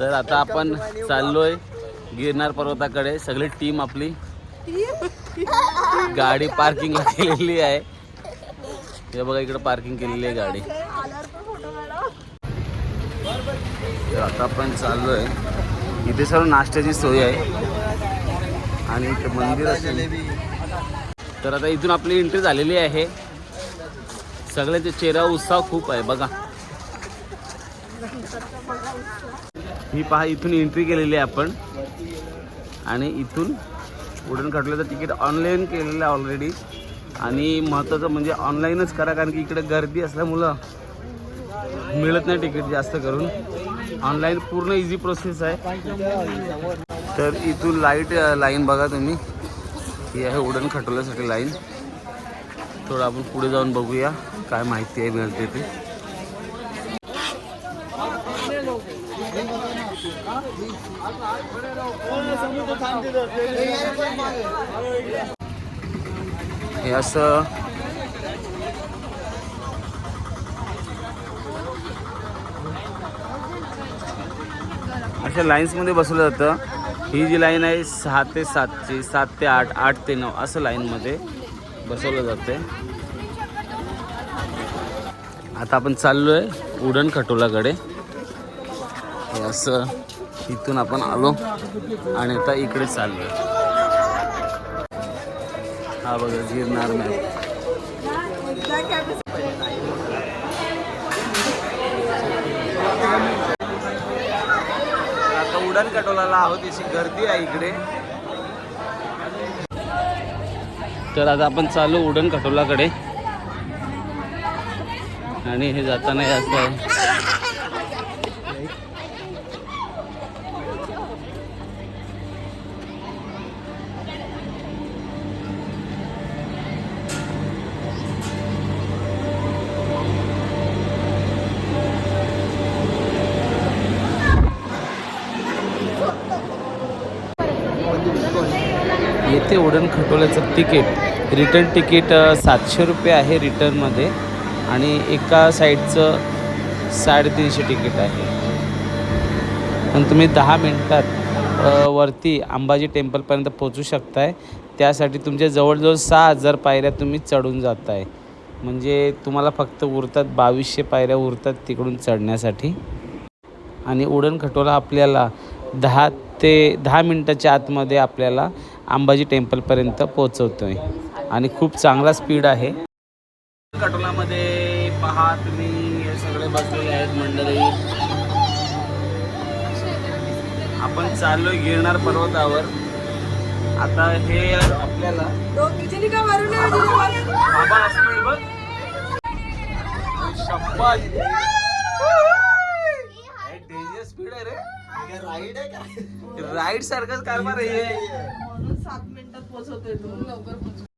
तर आता आपण चाललोय गिरनार पर्वताकडे. सगळी टीम आपली गाडी पार्किंगला केलेली आहे. हे बघा इकडे पार्किंग केलेली आहे गाडी. तर आता आपण चाललोय. इथे सर्व नाश्त्याची सोय आहे. आणि इथे मंदिर असेल. तर आता इथून आपली एंट्री झालेली आहे. सगळ्यांचे चेहरा उत्साह खूप आहे बघा. ही पहा इथून एंट्री केलेली आहे आपण. आणि इथून उडण खटल्याचं तिकीट ऑनलाईन केलेलं आहे ऑलरेडी आणि महत्त्वाचं म्हणजे ऑनलाईनच करा कारण की इकडे गर्दी असल्यामुळं मिळत नाही तिकीट जास्त करून. ऑनलाईन पूर्ण इझी प्रोसेस आहे. तर इथून लाइट लाईन बघा तुम्ही. ही आहे उडण खटवल्यासाठी लाईन थोडं आपण पुढे जाऊन बघूया काय माहिती आहे मिळते ते. हे असं. अशा लाईन्समध्ये बसवलं जातं. ही जी लाईन आहे सहा ते सातची सात ते आठ आठ ते नऊ असं लाईनमध्ये बसवलं जाते आता आपण चाललो आहे उडण खटोलाकडे हे असं. इथून आपण आलो आणि आता इकडे चाललो हा बघा गिरणार मॅप आता उडण कटोलाला आहोत अशी गर्दी आहे इकडे. तर आता आपण चालू उडण कटोलाकडे. आणि हे जाताना हे असं आहे. ते उडण खटोल्याचं तिकीट. रिटर्न तिकीट सातशे रुपये आहे रिटर्नमध्ये आणि एका साईडचं साडेतीनशे तिकीट आहे. पण तुम्ही दहा मिनटात वरती अंबाजी टेम्पलपर्यंत पोचू शकताय. त्यासाठी तुमच्या जवळजवळ सहा हजार पायऱ्या तुम्ही चढून जाताय. म्हणजे तुम्हाला फक्त उरतात बावीसशे पायऱ्या उरतात तिकडून चढण्यासाठी. आणि उडण खटोला आपल्याला दहा ते दहा मिनटाच्या आतमध्ये आपल्याला अंबाजी टेम्पलपर्यंत पोहोचवतो आहे आणि खूप चांगला स्पीड आहे. खटोलामध्ये पहा तुम्ही हे सगळे बसलेले आहेत मंडळी. आपण चाललोय गिरनार पर्वतावर. आता हे आपल्याला बाबा असतोय बघ. शपथ डेंजर स्पीड आहे रे. राईड सारखंच कारभार आहे हे. पोहोचवतोय तू. लवकर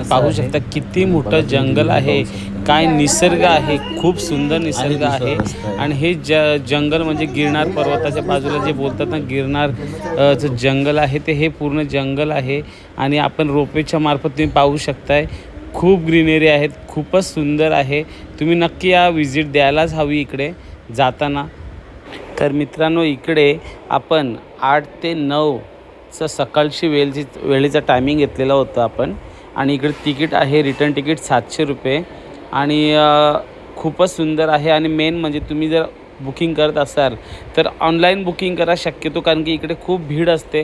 तुम्ही पाहू शकता किती मोठं जंगल आहे काय निसर्ग आहे खूप सुंदर निसर्ग आहे. आणि हे ज जंगल म्हणजे गिरनार पर्वताच्या बाजूला जे बोलतात ना गिरनार अ, चं जंगल आहे ते हे पूर्ण जंगल आहे. आणि आपण रोपेच्या मार्फत तुम्ही पाहू शकताय खूप ग्रीनरी आहेत खूपच सुंदर आहे. तुम्ही नक्की या विजिट द्यायलाच हवी इकडे जाताना. तर मित्रांनो इकडे आपण आठ ते नऊचं सकाळची वेळची वेळेचा टायमिंग घेतलेला होता आपण. आणि इकडे तिकीट आहे रिटर्न तिकीट सातशे रुपये. आणि खूपच सुंदर आहे आणि मेन म्हणजे तुम्ही जर बुकिंग करत असाल तर ऑनलाईन बुकिंग करा शक्यतो कारण की इकडे खूप भीड असते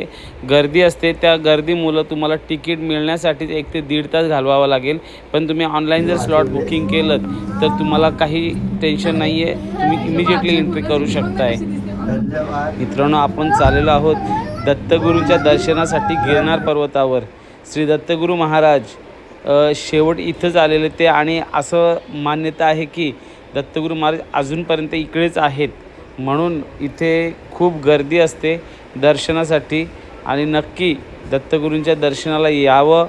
गर्दी असते. त्या गर्दीमुळं तुम्हाला तिकीट मिळण्यासाठी एक ते दीड तास घालवावा लागेल. पण तुम्ही ऑनलाईन जर स्लॉट बुकिंग केलं तर तुम्हाला काही टेन्शन नाही आहे तुम्ही इमिजिएटली एंट्री करू शकताय. मित्रांनो आपण चाललेलो आहोत दत्तगुरूंच्या दर्शनासाठी गिरणार पर्वतावर. श्री दत्तगुरू महाराज शेवट इथंच आलेले ते आणि असं मान्यता आहे की दत्तगुरू महाराज अजूनपर्यंत इकडेच आहेत. म्हणून इथे खूप गर्दी असते दर्शनासाठी आणि नक्की दत्तगुरूंच्या दर्शनाला यावं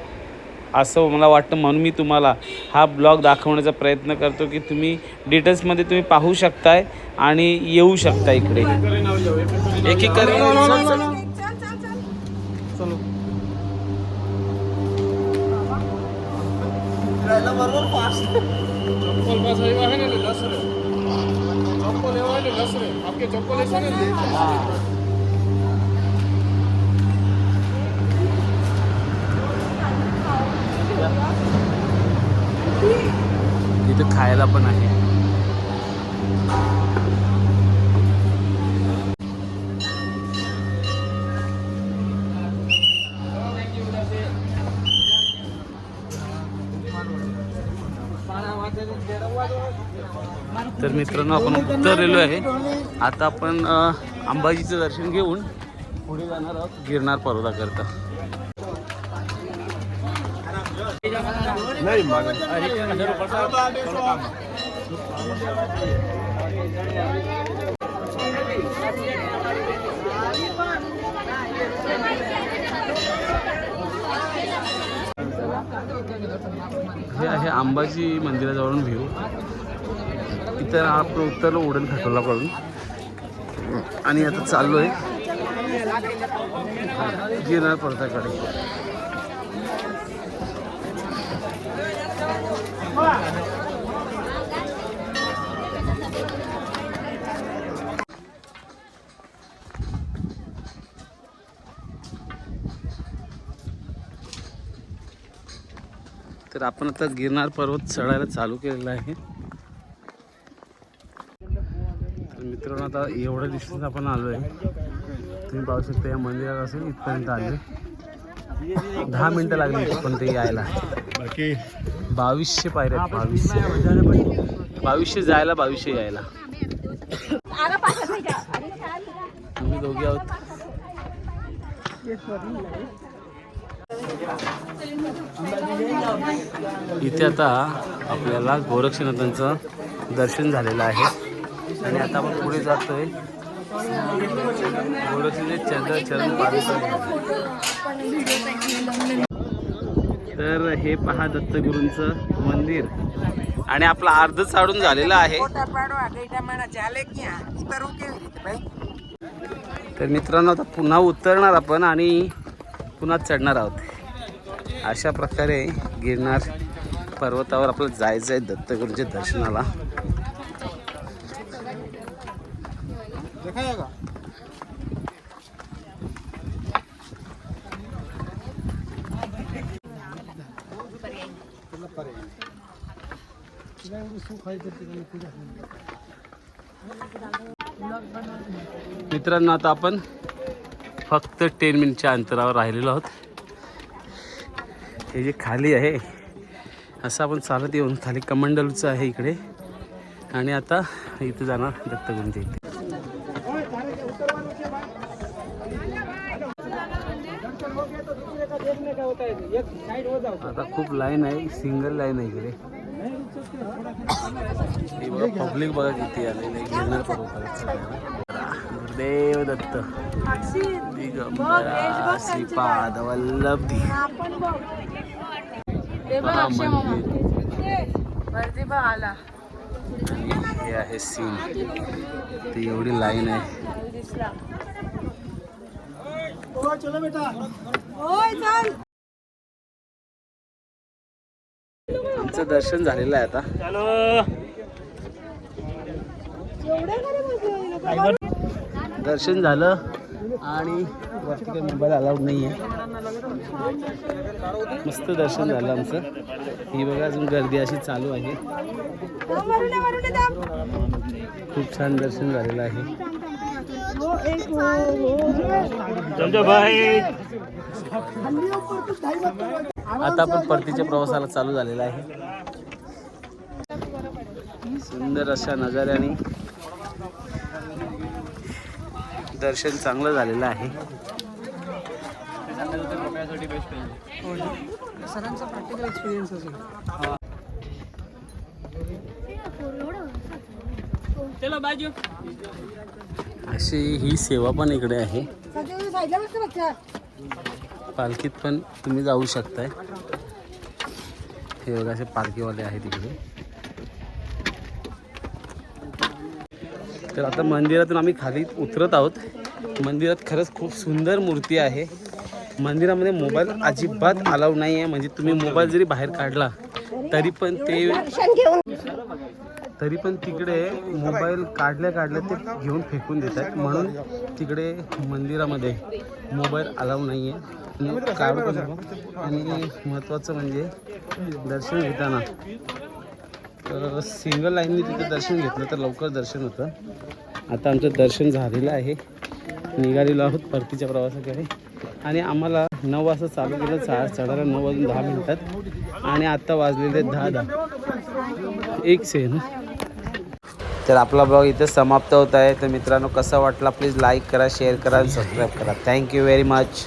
असं मला वाटतं म्हणून मी तुम्हाला हा ब्लॉग दाखवण्याचा प्रयत्न करतो की तुम्ही डिटेल्समध्ये तुम्ही पाहू शकताय आणि येऊ शकता इकडे. एक एक चप्पल बस आहे आहे ना लस रे चप्पल एवढा आहे लस रे आपके चप्पल ऐसे ना इथं खायला पण आहे. तर मित्रांनो आपण उतरलेलो आहे. आता आपण अंबाजीचं दर्शन घेऊन पुढे जाणार आहोत गिरनार पर्वताकरता हे आहे अंबाजी मंदिराजवळून व्ह्यू इथं आपण उत्तर उडण खटोला पडून आणि आता चाललो आहे गिरनार पर्वताकडे तर आपण आता गिरनार पर्वत चढायला चालू केलेला आहे तर मित्रांनो आता एवढं डिस्टन्स आपण आलो आहे तुम्ही पाहू शकता या मंदिरात असेल इथपर्यंत आले. दहा मिनटं लागली इथपर्यंत यायला. बाकी बावीसशे पायऱ्या बावीसशे. बावीसशे जायला बावीसशे यायला. तुम्ही दोघे आहोत. इथे आता आपल्याला गोरक्षनाथांचं दर्शन झालेलं आहे. आणि आता आपण पुढे जातोय. चंद्र चरण तर हे पहा दत्तगुरूंचं मंदिर. आणि आपलं अर्ध चाडून झालेलं आहे. तर मित्रांनो आता पुन्हा उतरणार आपण आणि पुन्हा चढणार आहोत. अशा प्रकारे गिरनार पर्वतावर आपलं जायचं आहे दत्तगुरूंच्या दर्शनाला. मित्रांनो आता आपण फक्त टेन मिनिटच्या अंतरावर राहिलेलो आहोत. हे जे खाली आहे असं आपण चालत येऊन खाली कमंडलचं आहे इकडे. आणि आता इथं जाणार दत्तगुरूंच्या इथे. आता खूप लाईन आहे सिंगल लाईन आहे इकडे. हे पब्लिक बघा किती आलेले दत्त. दिगंबरा श्रीपाद वल्लभी मंदिर. आला हे आहे सीन ती एवढी लाईन आहे. दिसला आमचं दर्शन झालेलं आहे आता. दर्शन झालं आणि वरती काही मोबाईल अलाउड नाही आहे मस्त दर्शन झालं आमचं. ही बघा अजून गर्दी अशी चालू आहे. खूप छान दर्शन झालेलं आहे. आता आपण परतीच्या प्रवासाला चालू झालेला आहे. सुंदर अशा नजाऱ्याने दर्शन चांगलं झालेलं आहे. सरांचा प्रॅक्टिकल एक्सपिरियन्स असेल अशी ही सेवा पण इकडे आहे. पालखीत पण तुम्ही जाऊ शकताय. हे बघा असे पालखीवाले आहेत तिकडे तर आता मंदिरातून आम्ही खाली उतरत आहोत. मंदिरात खरंच खूप सुंदर मूर्ती आहे. मंदिरामध्ये मोबाईल अजिबात अलाव नाही आहे म्हणजे तुम्ही मोबाईल जरी बाहेर काढला तरी पण ते तरी पण तिकडे मोबाईल काढल्या काढल्या ते घेऊन फेकून देतात म्हणून तिकडे मंदिरामध्ये मोबाईल अलाव नाही आहे आणि काढू आणि महत्त्वाचं म्हणजे दर्शन घेताना तर सिंगल लाईनने तिथे दर्शन घेतलं तर लवकर दर्शन होतं. आता आमचं दर्शन झालेलं आहे. निघालेलो आहोत परतीच्या प्रवासाकडे. आणि आम्हाला नऊ वाजता चालू केलं. चा चढायला नऊ वाजून दहा मिनिटात. आणि आत्ता वाजलेले दहा दहा. एक सेन तर आपला ब्लॉग इथं समाप्त होत आहे. तर मित्रांनो कसा वाटला प्लीज लाईक करा शेअर करा सबस्क्राईब करा. Thank you very much